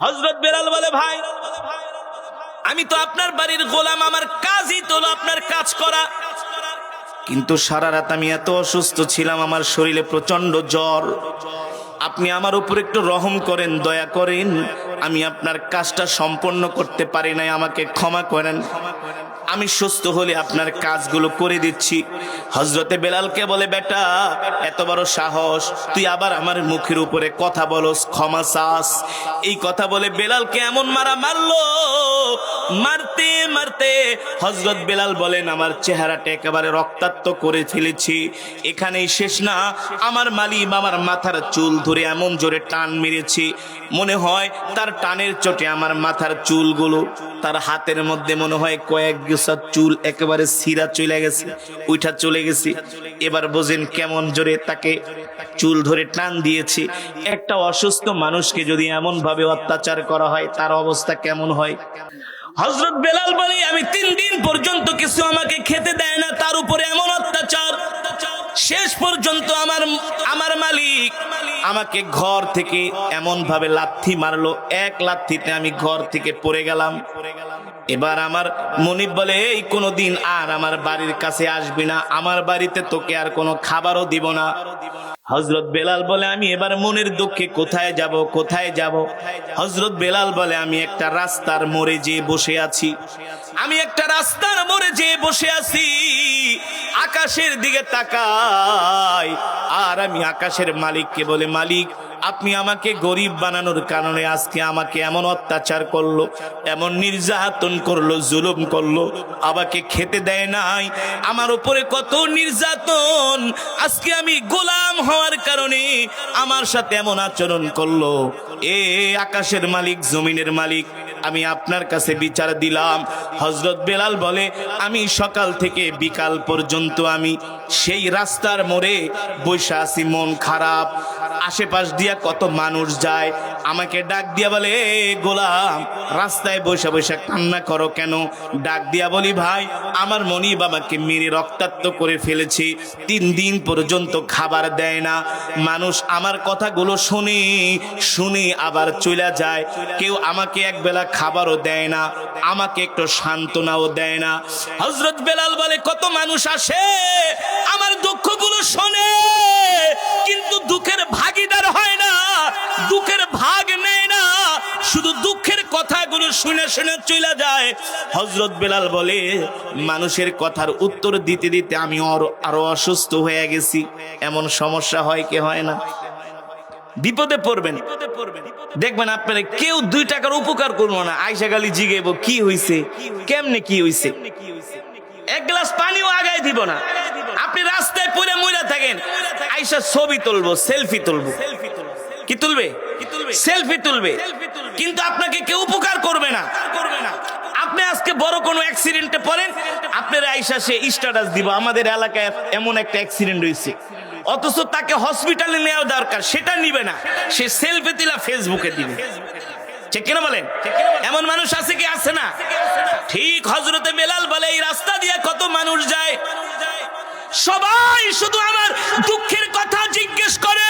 হজরত বেলাল বলে, ভাই, আমি তো আপনার বাড়ির গোলাম, আমার কাজই তো আপনার কাজ করা। কিন্তু সারা রাত আমি এত অসুস্থ ছিলাম, আমার শরীরে প্রচণ্ড জ্বর। আপনি আমার উপর একটু রহম করেন, দয়া করেন। আমি আপনার কাজটা সম্পন্ন করতে পারি নাই, আমাকে ক্ষমা করেন। আমি সুস্থ হলে আপনার কাজগুলো করে দিচ্ছি। হজরতে বেলালকে বলে, বেটা, এত বড় সাহস, তুই আবার আমার মুখের উপরে কথা বলস, ক্ষমা চাস। এই কথা বলে বেলালকে এমন মারা মারলো, মারতে মারতে হজরত বেলাল বলেন, আমার চেহারাটা একেবারে রক্তাক্ত করে ফেলেছি, এখানেই শেষ না। আমার মালিম আমার মাথার চুল ধরে এমন জোরে টান মেরেছি, মনে হয় তার টানের চোটে আমার মাথার চুলগুলো তার হাতের মধ্যে মনে হয় কয়েক গেসার চুল একেবারে সিরা চলে গেছে, উইঠা চলে গেছি। এবার বোঝেন কেমন জোরে তাকে চুল ধরে টান দিয়েছে। একটা অসুস্থ মানুষকে যদি এমন ভাবে অত্যাচার করা হয়, তার অবস্থা কেমন হয়? হজরত বেলাল বলে, আমি তিন দিন পর্যন্ত কিছু আমাকে খেতে দেয় না, তার উপরে এমন অত্যাচার। শেষ পর্যন্ত আমার আমার মালিক আমাকে ঘর থেকে এমন ভাবে লাথি মারলো, এক লাথিতে আমি ঘর থেকে পড়ে গেলাম। এবার আমার মনিব বলে, এই কোনো দিন আর আমার বাড়ির কাছে আসবি না, আমার বাড়িতে তোকে আর কোনো খাবারও দিব না। হজরত বেলাল বলে, আমি এবার মনের দুঃখে কোথায় যাব কোথায় যাব? হজরত বেলাল বলে, আমি একটা রাস্তার মোড়ে যে বসে আছি। আমি একটা রাস্তার মোড়ে যে বসে আছি। আকাশের দিকে তাকাই। আর আমি আকাশের মালিককে বলে, মালিক আপনি আমাকে গরিব বানানোর কারণে আজকে আমাকে এমন অত্যাচার করল, এমন নির্যাতন করল, জুলুম করল, আমাকে খেতে দেয় নাই। আমার উপরে কত নির্যাতন। আজকে আমি গোলাম হওয়ার কারণে আমার সাথে এমন আচরণ করল। এ আকাশের মালিক, জমিনের মালিক, আমি আপনার কাছে বিচার দিলাম। হজরত বেলাল বলে, আমি সকাল থেকে বিকাল পর্যন্ত আমি সেই রাস্তার মোড়ে বৈশা মন খারাপ। আশেপাশ দিয়া কত মানুষ যায়, আমাকে ডাক দিয়া বলে, "এ গোলাম, রাস্তায় বৈশা বৈশা কান্না করো কেন? ডাক দিয়া বলি, ভাই, আমার মনি বাবাকে মেরে রক্তাক্ত করে ফেলেছি, তিন দিন পর্যন্ত খাবার দেয় না। মানুষ আমার কথাগুলো শুনে শুনে আবার চলে যায়। কেউ আমাকে এক বেলা খাবারও দেয় না, আমাকে একটু সান্ত্বনাও দেয় না। হজরত বেলাল বলে, কত মানুষ আসে, আমার দুঃখগুলো শোনে। কিন্তু দুঃখের ভাগিদার হয় না। দুঃখের ভাগ নেয় না। শুধু দুঃখের কথাগুলো শুনে শুনে চলে যায়। হজরত বেলাল বলে, মানুষের কথার উত্তর দিতে দিতে আমি আরও অসুস্থ হয়ে গেছি। এমন সমস্যা হয় কি হয় না? বিপদে পড়বেন। দেখবেন আপনারা কেউ দুই টাকার উপকার করব না। আয়সা গালি জিগেব কি হইছে? কেমনে কি হইছে? এক গ্লাস পানিও আগায় দিব না। আপনি রাস্তায় পড়ে মইরা থাকেন। আইসা ছবি তুলবো সেলফি তুলবো। কি তুলবে? সেলফি তুলবে? কিন্তু আপনাকে কেউ উপকার করবে না। করবে না। আপনি আজকে বড় কোনো অ্যাক্সিডেন্টে পড়েন আপনার আইসা সে স্ট্যাটাস দিব। আমাদের এলাকায় এমন একটা অ্যাক্সিডেন্ট হয়েছে। অথচ তাকে হসপিটালে নেওয়া দরকার সেটা নিবে না। সে সেলফি তুলা ফেসবুকে দিবে। ঠিক কিনা বলেন? এমন মানুষ আছে কি? আছে না? ঠিক হজরতে বেলাল বলে এই রাস্তা দিয়ে কত মানুষ যায়? সবাই শুধু আমার দুঃখের কথা জিজ্ঞেস করে।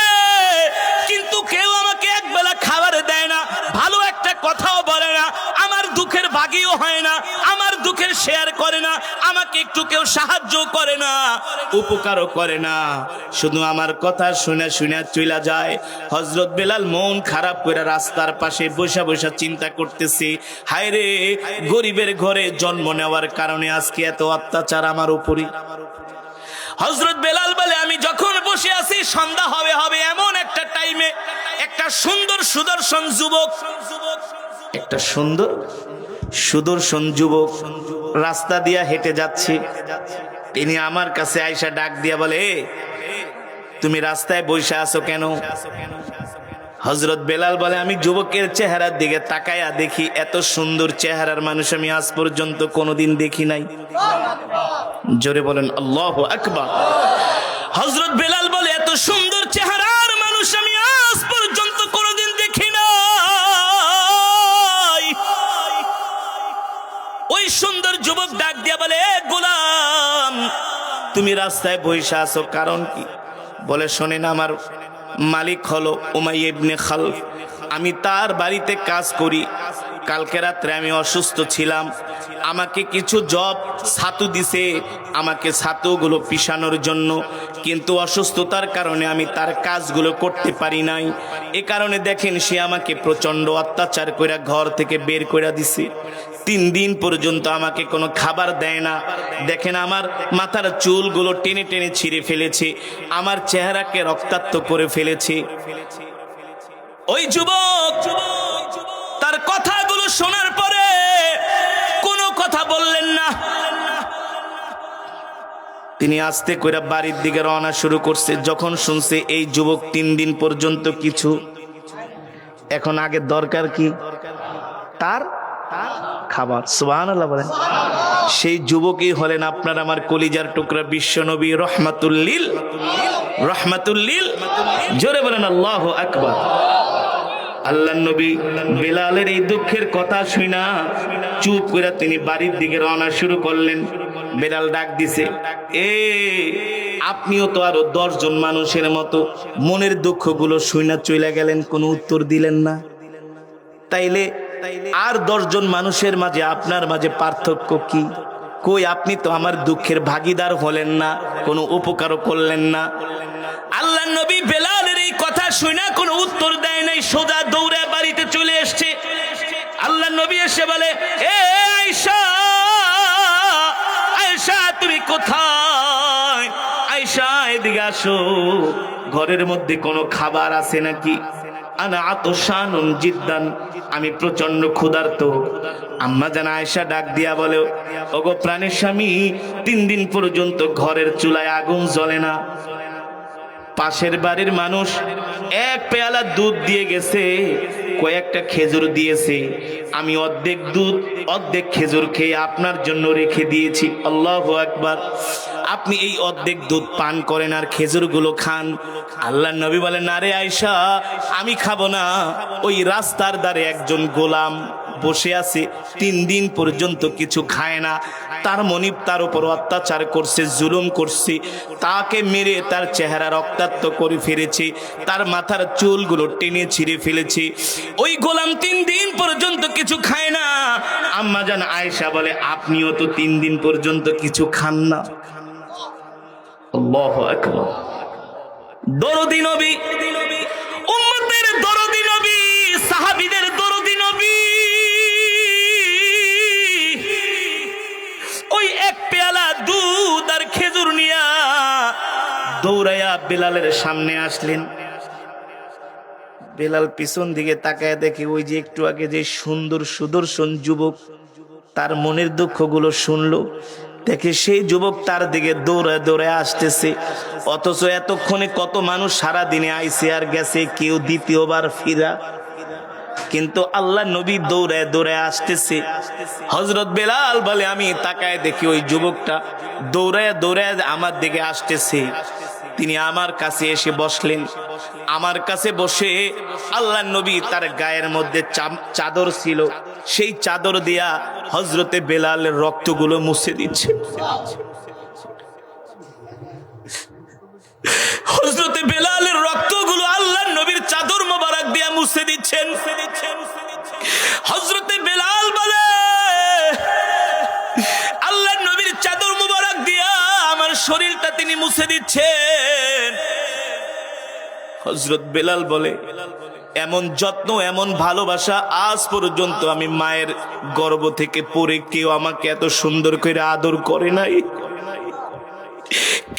কিন্তু কেউ আমাকে এক বেলা খাবার দেয় না, ভালো একটা কথাও বলে না, আমার দুঃখের ভাগিও হয় না, আমার দুঃখের শেয়ার করে না, আমাকে একটু কেউ সাহায্য করে না, উপকারও করে না। শুধু আমার কথা শুনে শুনে চলে যায়। হজরত বেলাল মন খারাপ করে রাস্তার পাশে বসে বসে চিন্তা করতেছে, হায় রে, গরিবের ঘরে জন্ম নেওয়ার কারণে আজকে এত অত্যাচার আমার উপরে হজরত বেলাল বলে আমি যখন বসে আছি সন্ধ্যা হবে হবে এমন একটা টাইমে একটা সুন্দর সুদর্শন যুবক একটা সুন্দর সুদর্শন যুবক রাস্তা দিয়া হেঁটে যাচ্ছি। তিনি আমার কাছে আইসা ডাক দিয়া বলে "এ, তুমি রাস্তায় বসে আছো কেন? হজরত বেলাল বলে, আমি যুবকের চেহারার দিকে তাকায়া দেখি, এত সুন্দর চেহারার মানুষ আমি আজ পর্যন্ত কোনোদিন দেখি নাই। জোরে বলেন, আল্লাহ আকবার। হজরত বেলাল বলে, এত সুন্দর চেহারার মানুষ আমি আজ পর্যন্ত কোনোদিন দেখি ওই সুন্দর যুবক ডাক দিয়া বলে গোলাম, তুমি রাস্তায় বসে আছো, কারণ কি? বলে, শোনেন আমার মালিক হলো উমাই ইবনে খালফ। আমি তার বাড়িতে কাজ করি। কালকে রাত্রে আমি অসুস্থ ছিলাম। আমাকে কিছু জব ছাতু দিছে, আমাকে ছাতুগুলো পিষানোর জন্য। কিন্তু অসুস্থতার কারণে আমি তার কাজগুলো করতে পারি নাই। এ কারণে দেখেন সে আমাকে প্রচণ্ড অত্যাচার করে ঘর থেকে বের করে দিছে। তিন দিন পর্যন্ত আমাকে কোনো খাবার দেয় না। দেখেন আমার মাথার চুলগুলো টেনে টেনে ছিঁড়ে ফেলেছে। আমার চেহারাকে রক্তাক্ত করে ফেলেছে। ওই যুবক, তার কথাগুলো শোনার পরে কোনো কথা বললেন না। তিনি আস্তে করে বাড়ির দিকে রওনা শুরু করছে, যখন শুনছে এই যুবক তিন দিন পর্যন্ত কিছু। এখন আগে দরকার কি? তার খাবার। সুবাহ বলেন। সেই যুবকই হলেন আপনার আমার কলিজার টুকরা বিশ্বনবী রহমাতুল্লিল। রহমাতুল্লিল। জোরে বলেন, আল্লাহ আকবার। আল্লাহ নবী বেলালের এই দুঃখের কথা শুনা চুপ করে তিনি বাড়ির দিকে রওনা শুরু করলেন। বেলাল ডাক দিছে, এ, আপনিও তো আরও দশজন মানুষের মতো মনের দুঃখগুলো শুইনা চলে গেলেন, কোনো উত্তর দিলেন না। তাইলে আর দশজন মানুষের মাঝে আপনার মাঝে পার্থক্য কি? কই আপনি তো আমার দুঃখের ভাগিদার হলেন না, কোনো উপকারও করলেন না। আল্লাহ নবী বেলালের এই শুনে কোনো উত্তর দেয় নাই, সোজা দৌড়ে বাড়িতে চলে এসছে। আল্লাহ নবী এসে বলে, এ তুমি কোথায়? আয়সা এদিকে আসো। ঘরের মধ্যে কোনো খাবার আছে নাকি? জিদ্দান, আমি প্রচণ্ড ক্ষুধার্ত। আম্মা জানা আয়সা ডাক দিয়া বলে, ওগো প্রাণের স্বামী, তিন দিন পর্যন্ত ঘরের চুলায় আগুন জ্বলে না। পাশের বাড়ির মানুষ এক পেয়ালা দুধ দিয়ে গেছে, কয়েকটা খেজুর দিয়েছে। আমি অর্ধেক দুধ, অর্ধেক খেজুর খেয়ে আপনার জন্য রেখে দিয়েছি। আল্লাহ একবার আপনি এই অর্ধেক দুধ পান করেন আর খেজুরগুলো খান। আল্লাহ নবী বলেন, আরে আয়সা আমি খাব না। ওই রাস্তার ধারে একজন গোলাম বসে আছে, তিন দিন পর্যন্ত কিছু খায় না। তার মনিব তার উপর অত্যাচার করছে, জুলুম করছে। তাকে মেরে তার চেহারা রক্তাক্ত করে ফেলেছে, তার মাথার চুলগুলো টেনে ছিঁড়ে ফেলেছে। ওই গোলাম তিন দিন পর্যন্ত কিছু খায় না। আম্মা জান আয়েশা বলে, আপনিও তো তিন দিন পর্যন্ত কিছু খান না। দরদি নবী দৌড়াইয়া বেলালের সামনে আসলেন। বেলাল পিছন দিকে তাকায় দেখে ওই যে একটু আগে যে সুন্দর সুদর্শন যুবক, তার মনের দুঃখগুলো শুনলো। দেখে সেই যুবক তার দিকে দৌড়ে দৌড়ে আসতেছে। অথচ এতক্ষণে কত মানুষ সারা দিনে আইসে আর গেছে, কেউ দ্বিতীয়বার ফিরা। কিন্তু আল্লাহ নবী দৌড়ে দৌড়ে আসতেছে। হজরত বেলাল বলে, আমি তাকায় দেখি ওই যুবকটা দৌড়ায় দৌড়ায় আমার দিকে আসতেছে। তিনি আমার কাছে এসে বসলেন। আমার কাছে বসে আল্লাহ নবী তার গায়ের মধ্যে চাদর ছিল। সেই চাদর দিয়া হজরতে বেলালের রক্তগুলো মুছে দিচ্ছে। হজরতে বেলালের রক্তগুলো আল্লাহ নবীর চাদর মোবারক দিয়া মুছে দিচ্ছেন। হজরতে বেলাল শরীরটা তিনি মুছে দিচ্ছেন। হজরত বেলাল বলে, এমন যত্ন, এমন ভালোবাসা আজ পর্যন্ত আমি মায়ের গর্ভ থেকে পড়ে কেউ আমাকে এত সুন্দর করে আদর করে নাই।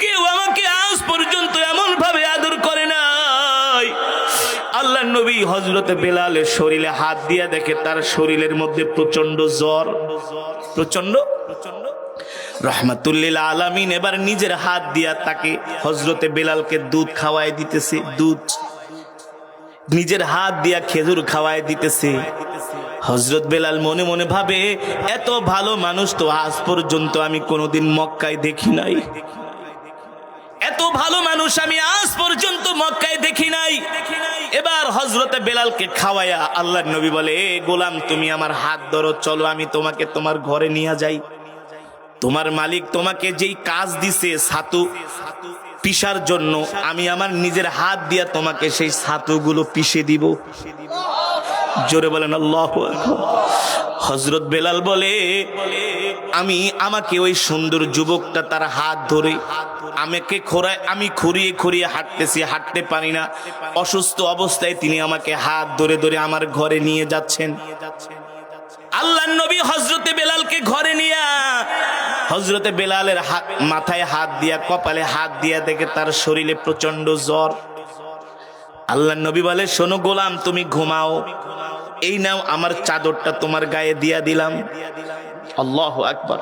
কেউ আমাকে আজ পর্যন্ত এমন ভাবে আদর করে নাই। আল্লাহ নবী হজরতে বেলালের শরীরে হাত দিয়া দেখে তার শরীরের মধ্যে প্রচণ্ড জ্বর প্রচণ্ড প্রচণ্ড রহমাতুল্লিল আলামিন এবার নিজের হাত দিয়া তাকে হজরতে বেলালকে দুধ খাওয়াই দিতেছে, দুধ। নিজের হাত দিয়া খেজুর খাওয়াই দিতেছে। হজরত বেলাল মনে মনে ভাবে, এত ভালো মানুষ তো আজ পর্যন্ত আমি কোনোদিন মক্কায় দেখি নাই। এত ভালো মানুষ আমি আজ পর্যন্ত মক্কায় দেখি নাই। এবার হজরতে বেলালকে খাওয়ায়া আল্লাহ নবী বলে, এ গোলাম, তুমি আমার হাত ধরো, চলো আমি তোমাকে তোমার ঘরে নিয়ে যাই। তোমার মালিক তোমাকে যেই কাজ দিছে ছাতু পিসার জন্য, আমি আমার নিজের হাত দিয়া তোমাকে সেই ছাতুগুলো পিষে দিব। জোরে বলেন, আল্লাহ হজরত বেলাল বলে, আমি আমাকে ওই সুন্দর যুবকটা তার হাত ধরে, আমাকে খোরায়, আমি খুঁড়িয়ে খুঁড়িয়ে হাঁটতেছি, হাঁটতে পারি না। অসুস্থ অবস্থায় তিনি আমাকে হাত ধরে ধরে আমার ঘরে নিয়ে যাচ্ছেন নিয়ে যাচ্ছেন। আল্লাহ নবী হজরতে বেলালকে ঘরে নিয়া হজরতে বেলালের হাত মাথায় হাত দিয়া, কপালে হাত দিয়া দেখে তার শরীরে প্রচণ্ড জ্বর। আল্লাহ নবী বলে, শোনো গোলাম, তুমি ঘুমাও। এই নাও, আমার চাদরটা তোমার গায়ে দিয়া দিলাম। আল্লাহ আকবর।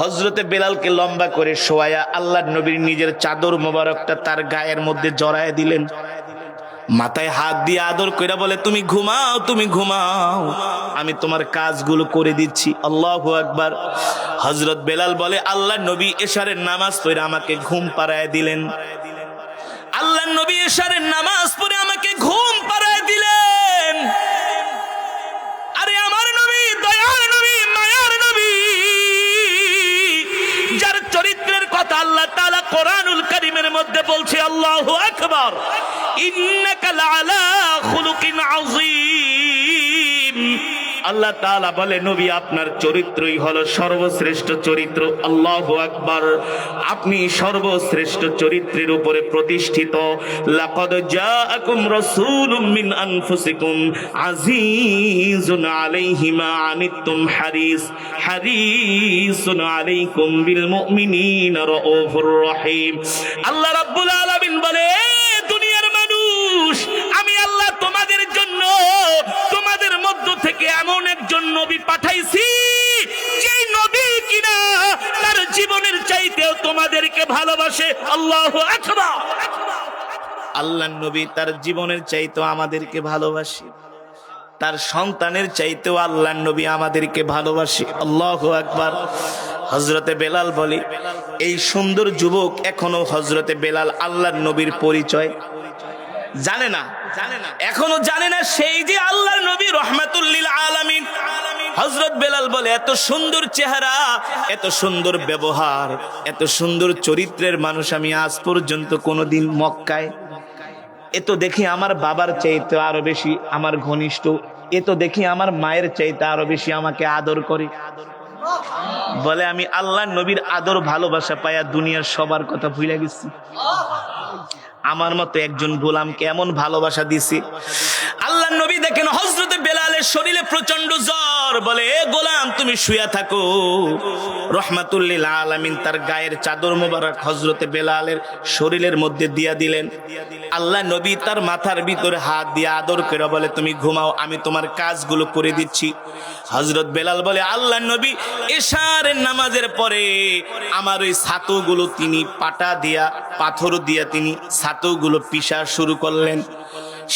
হজরতে বেলালকে লম্বা করে শোয়ায়া আল্লাহ নবীর নিজের চাদর মোবারকটা তার গায়ের মধ্যে জড়ায় দিলেন। মাথায় হাত দিয়ে আদর কইরা বলে, তুমি ঘুমাও তুমি ঘুমাও। আমি তোমার কাজগুলো করে দিচ্ছি। আল্লাহ একবার হজরত বেলাল বলে, আল্লাহ নবী এশারের নামাজ পড়ে আমাকে ঘুম পাড়ায় দিলেন। আল্লাহ নবী এশারের নামাজ পড়ে আমাকে ঘুম পাড়ায় দিলেন। আরে আমার নবী দয়ার নবী, মায়ার নবী, যার চরিত্রের কথা আল্লাহ তাআলা কোরআনুল কারীমের মধ্যে বলছে, আল্লাহু আকবার। আল্লাহ তাআলা বলে, নবী, আপনার চরিত্রই হলো সর্বশ্রেষ্ঠ চরিত্র। আল্লাহু আকবার। আপনি সর্বশ্রেষ্ঠ চরিত্রের উপরে প্রতিষ্ঠিত। আল্লাহ রাব্বুল আলামিন বলে তোমাদেরকে ভালোবাসে আল্লাহ আল্লাহ নবী তার জীবনের চাইতেও আমাদেরকে ভালোবাসে। তার সন্তানের চাইতেও আল্লাহ নবী আমাদেরকে ভালোবাসে। আল্লাহ আকবার। হজরতে বেলাল বলে, এই সুন্দর যুবক এখনও হজরতে বেলাল আল্লাহ নবীর পরিচয় জানে না। জানে না এখনও জানে না সেই যে আল্লাহ নবী রহমাতুল্লিল হজরত বেলাল বলে, এত সুন্দর চেহারা, এত সুন্দর ব্যবহার, এত সুন্দর চরিত্রের মানুষ আমি আজ পর্যন্ত কোনোদিন মক্কায়। এ তো দেখি আমার বাবার চাইতে আরও বেশি আমার ঘনিষ্ঠ। এ তো দেখি আমার মায়ের চাইতে আরও বেশি আমাকে আদর করে। বলে, আমি আল্লাহ নবীর আদর ভালোবাসা পাইয়া দুনিয়ার সবার কথা ভুলে গেছি। আমার মতো একজন গোলামকে এমন ভালোবাসা দিছি। আল্লাহ নবী দেখেন হজরতে বেলালের শরীরে প্রচণ্ড জ্বর। বলে, এ গোলাম, তুমি শুয়া থাকো। রহমাতুল্লিল আলামিন তার গায়ের চাদর মোবারক হজরতে বেলালের শরীরের মধ্যে দিয়া দিলেন। আল্লাহ নবী তার মাথার ভিতরে হাত দিয়ে আদর করে বলে, তুমি ঘুমাও, আমি তোমার কাজগুলো করে দিচ্ছি। হজরত বেলাল বলে, আল্লাহ নবী, এশারের নামাজের পরে আমার ওই ছাতুগুলো তিনি পাটা দিয়া, পাথর দিয়া তিনি ছাতুগুলো পিসা শুরু করলেন।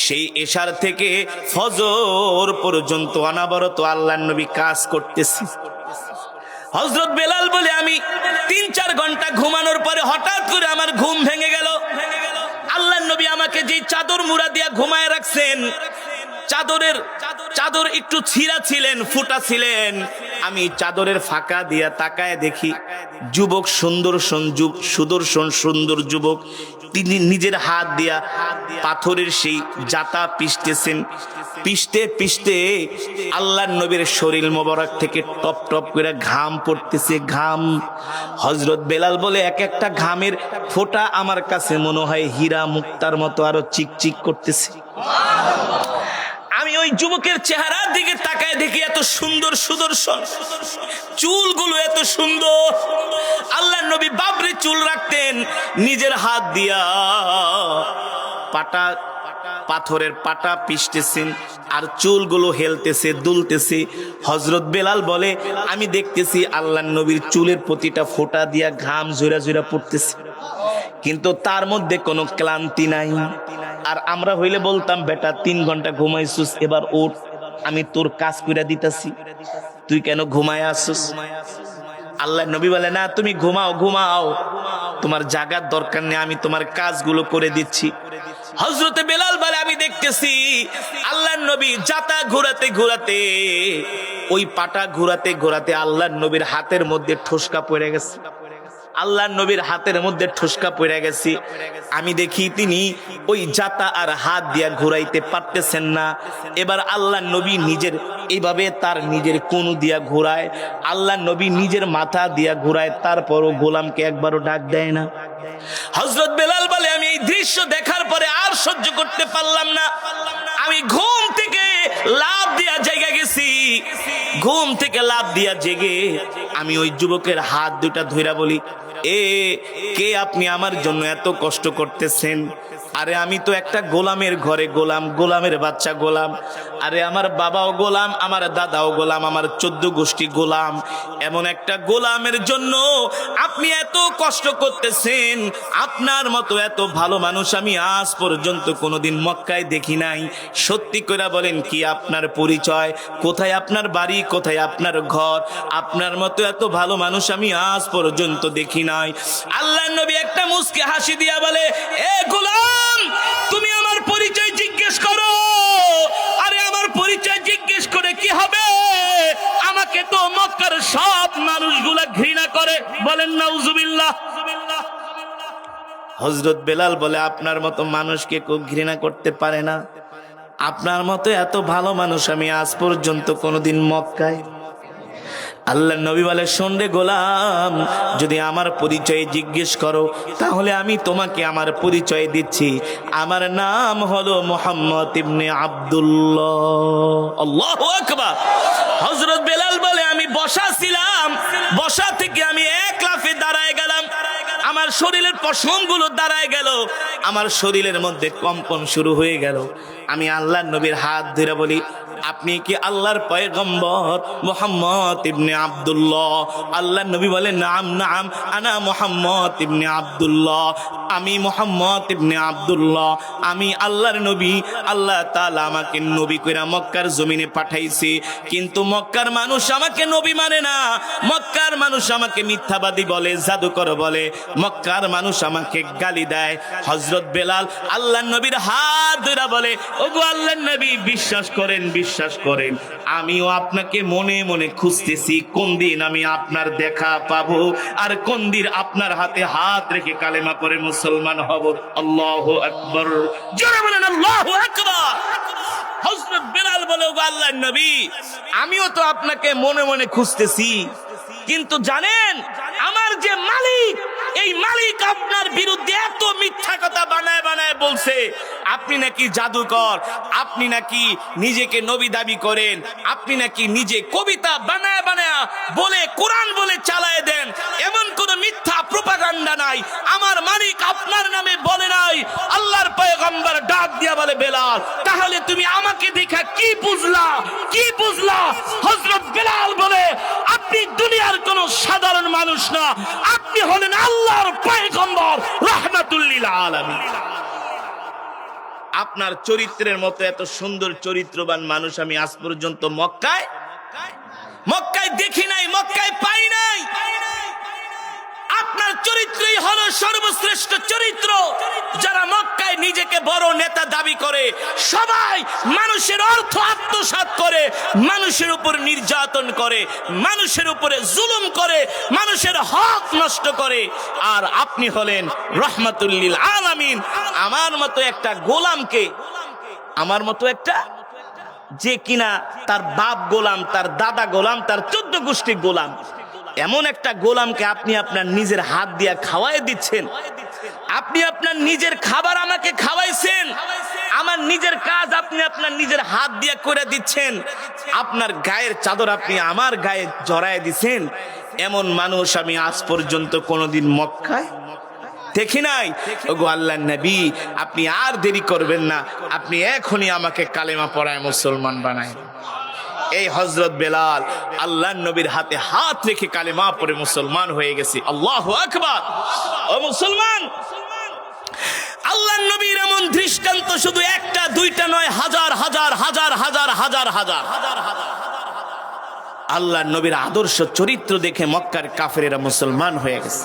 সেই এশার থেকে ফজর পর্যন্ত অনাবরত আল্লাহ নবী কাজ করতেছি। হজরত বেলাল বলে, আমি তিন চার ঘণ্টা ঘুমানোর পরে হঠাৎ করে আমার ঘুম ভেঙে গেল। আল্লাহ নবী আমাকে যে চাদর মুড়া দিয়া ঘুমায় রাখছেন, চাদরের, চাদর একটু ছিঁড়া ছিলেন, ফুটা ছিলেন। আমি চাদরের ফাঁকা দিয়া তাকায় দেখি যুবক সুন্দর সুদর্শন সুন্দর যুবক তিনি নিজের হাত দিয়া পাথরের সেই জাতা পিষতেছেন। পিষতে পিষতে আল্লাহ নবীর শরীর মোবারক থেকে টপ টপ করে ঘাম পড়তেছে, ঘাম। হজরত বেলাল বলে, এক একটা ঘামের ফোঁটা আমার কাছে মনে হয় হীরা মুক্তার মতো আরও চিকচিক করতেছে। আমি ওই যুবকের চেহারার দিকে তাকায় দেখি, এত সুন্দর সুদর্শন। চুলগুলো এত সুন্দর। নিজের হাত দিয়া। পাটা, পাথরের পাটা পিষতেছেন আর চুলগুলো হেলতেছে, দুলতেছে। হজরত বেলাল বলে, আমি দেখতেছি আল্লাহ নবীর চুলের প্রতিটা ফোঁটা দিয়া ঘাম জোরা জোরা পড়তেছে। কিন্তু তার মধ্যে কোনো ক্লান্তি নাই। আর আমরা হইলে বলতাম, বেটা, তিন ঘণ্টা ঘুমাইছিস, এবার ওঠ। আমি তোর কাজ করে দিতেছি। তুই কেন ঘুমায় আসছিস? আল্লাহ নবী বলে, না, তুমি ঘুমাও ঘুমাও। তোমার জাগার দরকার নেই, আমি তোমার কাজগুলো করে দিচ্ছি। হজরতে বেলাল বলে, আমি দেখতেছি আল্লাহ নবী যাতা ঘোরাতে ঘোরাতে, ওই পাটা ঘোরাতে ঘোরাতে আল্লাহ নবীর হাতের মধ্যে ঠোসকা পড়ে গেছে। আল্লাহ নবীর হাতের মধ্যে ঠুসকা পড়ে গেছি। আমি দেখি তিনি ওই জাতা আর হাত দিয়া ঘুরাইতে পারতেছেন না। এবার আল্লাহ নবী নিজের এইভাবে তার নিজের কোন দিয়া ঘুরায়। আল্লাহ নবী নিজের মাথা দিয়া ঘুরায়, তারপরও গোলামকে একবারও ডাক দেয় না। হজরত বেলাল বলে, আমি এই দৃশ্য দেখার পরে আর সহ্য করতে পারলাম না। আমি ঘুম থেকে লাভ দিয়া জায়গা গেছি। ঘুম থেকে লাভ দিয়া জেগে আমি ওই যুবকের হাত দুটা ধইরা বলি, এ, কে আপনি আমার জন্য এত কষ্ট করতেছেন? আরে আমি তো একটা গোলামের ঘরে গোলাম, গোলামের বাচ্চা গোলাম। আরে আমার বাবাও গোলাম, আমার দাদাও গোলাম, আমার চোদ্দ গোষ্ঠী গোলাম। এমন একটা গোলামের জন্য আপনি এত কষ্ট করতেছেন, আপনার মতো এত ভালো মানুষ আমি আজ পর্যন্ত কোনোদিন মক্কায় দেখি নাই। সত্যি করে বলেন কি আপনার পরিচয়? কোথায় আপনার বাড়ি, কোথায় আপনার ঘর? আপনার মতো এত ভালো মানুষ আমি আজ পর্যন্ত দেখি নাই। আল্লাহ নবী একটা মুসকে হাসি দিয়া বলে, এ গোলাম! তুমি আমার পরিচয় জিজ্ঞেস করো। আরে আমার পরিচয় জিজ্ঞেস করে কি হবে? আমাকে তো মক্কার সব মানুষগুলা ঘৃণা করে। বলেন না উজুবিল্লাহ হজরত বেলাল বলে, আপনার মতো মানুষকে কেউ ঘৃণা করতে পারে না। আপনার মতো এত ভালো মানুষ আমি আজ পর্যন্ত কোনোদিন মক্কায় আল্লাহ নবী বলে সন্ডে গোলাম, যদি আমার পরিচয় জিজ্ঞেস করো, তাহলে আমি তোমাকে আমার পরিচয় দিচ্ছি। আমার নাম হলো মোহাম্মদ ইবনে আব্দুল্লাহ। আকবার। হজরত বেলাল বলে, আমি বসা ছিলাম। বসা থেকে আমি এক লাফে দাঁড়ায় গেলাম। আমার শরীরের পশমগুলো দাঁড়ায় গেল। আমার শরীরের মধ্যে কম্পন শুরু হয়ে গেল। আমি আল্লাহ নবীর হাত ধরে বলি আপনি কি আল্লাহর পয়গম্বর মোহাম্মদ ইবনে আব্দুল্লাহ? আল্লাহ নবী বলে নাম নাম, আনা মোহাম্মদ ইবনে আব্দুল্লাহ। আমি মোহাম্মদ ইবনে আব্দুল্লাহ। আমি আল্লাহর নবী। আল্লাহ তাআলা আমাকে নবী কইরা মক্কার জমিনে পাঠাইছে। কিন্তু মক্কার মানুষ আমাকে নবী মানে না। মক্কার মানুষ আমাকে মিথ্যাবাদী বলে, জাদুকর বলে। মক্কার মানুষ আমাকে গালি দেয়। হজরত বেলাল আল্লাহ নবীর হাত ধরে বলে, ওগো আল্লাহ নবী, বিশ্বাস করেন, বিশ্বাস করেন। আমিও আপনাকে মনে মনে খুঁজতেছি, কোন দিন আমি আপনার দেখা পাবো আর কোন দিন আপনার হাতে হাত রেখে কালেমা করে মুসলমান হব। আল্লাহ আকবর। জোরে বলেন, আল্লাহ আকবর। হজরত বেলাল বলে আল্লাহ নবী, আমিও তো আপনাকে মনে মনে খুঁজতেছি। কিন্তু জানেন, আমার যে মালিক এই মালিক আপনার বিরুদ্ধে এত মিথ্যা কথা বানায় বানায় বলছে, আপনি নাকি জাদুকর, আপনি নাকি নিজেকে নবী দাবি করেন, আপনি নাকি নিজে কবিতা বানায় বানায় বলে, কোরআন বলে চালায় দেন, এমন কোন মিথ্যা প্রপাগান্ডা নাই। আমার মালিক আপনার নামে বলে নাই। আল্লাহর পয়গম্বর ডাক দিয়া বলে, বেলাল, তাহলে তুমি আমাকে দেখা কি বুঝলা? কি বুঝলা? হজরত বেলাল বলে, আপনি দুনিয়ার কোন সাধারণ মানুষ না। আপনি হলেন আল্লাহর পয়গম্বর রহমাতুল্লিল আলামিন। আপনার চরিত্রের মতো এত সুন্দর চরিত্রবান মানুষ আমি আজ পর্যন্ত মক্কায় মক্কায় দেখি নাই, মক্কায় পাই নাই। আপনার চরিত্রই হলো সর্বশ্রেষ্ঠ চরিত্র। যারা মক্কায় নিজেকে বড় নেতা দাবি করে সবাই মানুষের অর্থ আত্মসাৎ করে মানুষের উপর নির্যাতন করে মানুষের উপরে জুলুম করে মানুষের হক নষ্ট করে। আর আপনি হলেন রহমাতুল্লিল আলামিন। আমার মতো একটা গোলামকে আমার মতো একটা যে কিনা তার বাপ গোলাম তার দাদা গোলাম তার চোদ্দ গোষ্ঠী গোলাম। এমন একটা গোলামকে আপনি আপনার নিজের হাত দিয়া খাওয়াই দিচ্ছেন। আপনি আপনার নিজের খাবার আমাকে খাওয়াইছেন। আমার নিজের কাজ আপনি আপনার নিজের হাত দিয়া করে দিচ্ছেন। আপনার গায়ের চাদর আপনি আমার গায়ে জড়ায় দিচ্ছেন এমন মানুষ আমি আজ পর্যন্ত কোনোদিন মক্কায় দেখি নাই। ওগো আল্লাহ নবী, আপনি আর দেরি করবেন না। আপনি এখনই আমাকে কালেমা পড়ায় মুসলমান বানায় এই হজরত বেলাল আল্লাহ নবীর হাতে হাত রেখে কালেমা পরে মুসলমান হয়ে গেছে। আল্লাহ আকবার। ও মুসলমান আল্লাহ নবীর এমন দৃষ্টান্ত শুধু একটা, দুইটা নয়, হাজার হাজার হাজার হাজার হাজার হাজার আল্লাহ নবীর আদর্শ চরিত্র দেখে মক্কার কাফেরেরা মুসলমান হয়ে গেছে।